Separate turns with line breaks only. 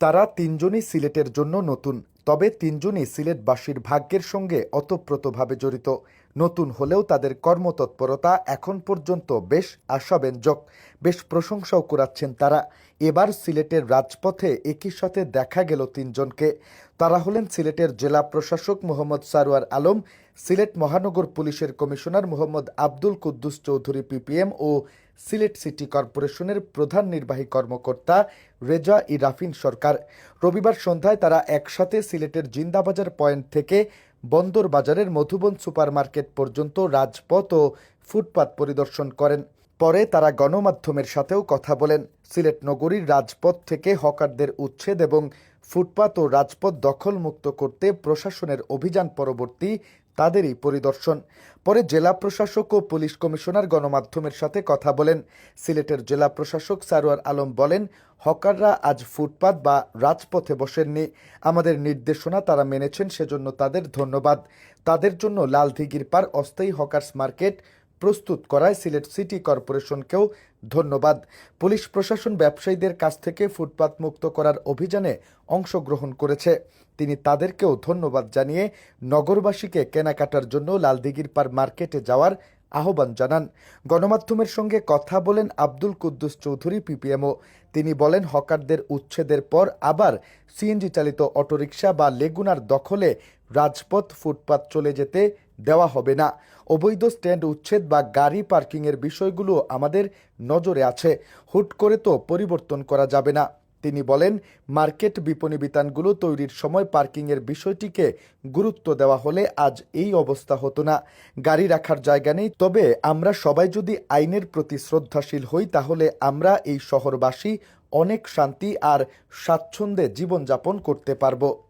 তারা তিনজনই সিলেটের জন্য নতুন, তবে তিনজনই সিলেটবাসীর ভাগ্যের সঙ্গে অতপ্রতভাবে জড়িত। নতুন হলেও তাদের কর্মতৎপরতা এখন পর্যন্ত বেশ আশাব্যঞ্জক। বেশ প্রশংসাও কুড়াচ্ছেন তারা। এবার সিলেটের রাজপথে একই সাথে দেখা গেল তিনজনকে। তারা হলেন সিলেটের জেলা প্রশাসক মোহাম্মদ সারোয়ার আলম, সিলেট মহানগর পুলিশের কমিশনার মোহাম্মদ আব্দুল কুদ্দুস চৌধুরী পিপিএম ও সিলেট সিটি কর্পোরেশনের প্রধান নির্বাহী কর্মকর্তা রেজা ইরাফিন সরকার। রবিবার সন্ধ্যায় তারা একসাথে সিলেটের জিন্দাবাজার পয়েন্ট থেকে বন্দর বাজারের মধুবন সুপারমার্কেট পর্যন্ত রাজপথ ও ফুটপাত পরিদর্শন করেন। পরে তারা গণমাধ্যমের সাথেও কথা বলেন। সিলেট নগরীর রাজপথ থেকে হকারদের উচ্ছেদ এবং ফুটপাত ও রাজপথ দখলমুক্ত করতে প্রশাসনের অভিযান পরবর্তী তাদেরই পরিদর্শন। পরে জেলা প্রশাসক ও পুলিশ কমিশনার গণমাধ্যমের সাথে কথা বলেন। সিলেটের জেলা প্রশাসক সারোয়ার আলম বলেন, হকাররা আজ ফুটপাত বা রাজপথে বসেননি। আমাদের নির্দেশনা তারা মেনেছেন, সেজন্য তাদের ধন্যবাদ। তাদের জন্য লালদিঘির পার অস্থায়ী হকার্স মার্কেট প্রস্তুত করায় সিলেট সিটি কর্পোরেশনকেও ধন্যবাদ। পুলিশ প্রশাসন ব্যবসায়ীদের কাছ থেকে ফুটপাত মুক্ত করার অভিযানে অংশগ্রহণ করেছে। তিনি তাদেরকেও ধন্যবাদ জানিয়ে নগরবাসীকে কেনাকাটার জন্য লালদিগির পার মার্কেটে যাওয়ার আহ্বান জানান। গণমাধ্যমের সঙ্গে কথা বলেন আব্দুল কুদ্দুস চৌধুরী, পিপিএমও। তিনি বলেন, হকারদের উচ্ছেদের পর আবার সিএনজি চালিত অটোরিকশা বা লেগুনার দখলে রাজপথ ফুটপাত চলে যেতে দেওয়া হবে না। অবৈধ স্ট্যান্ড উচ্ছেদ বা গাড়ি পার্কিংয়ের বিষয়গুলো আমাদের নজরে আছে। হুট করে তো পরিবর্তন করা যাবে না। তিনি বলেন, মার্কেট বিপণী বিতানগুলো তৈরির সময় পার্কিংয়ের বিষয়টিকে গুরুত্ব দেওয়া হলে আজ এই অবস্থা হতো না। গাড়ি রাখার জায়গা নেই। তবে আমরা সবাই যদি আইনের প্রতি শ্রদ্ধাশীল হই, তাহলে আমরা এই শহরবাসী অনেক শান্তি আর স্বাচ্ছন্দ্যে জীবনযাপন করতে পারব।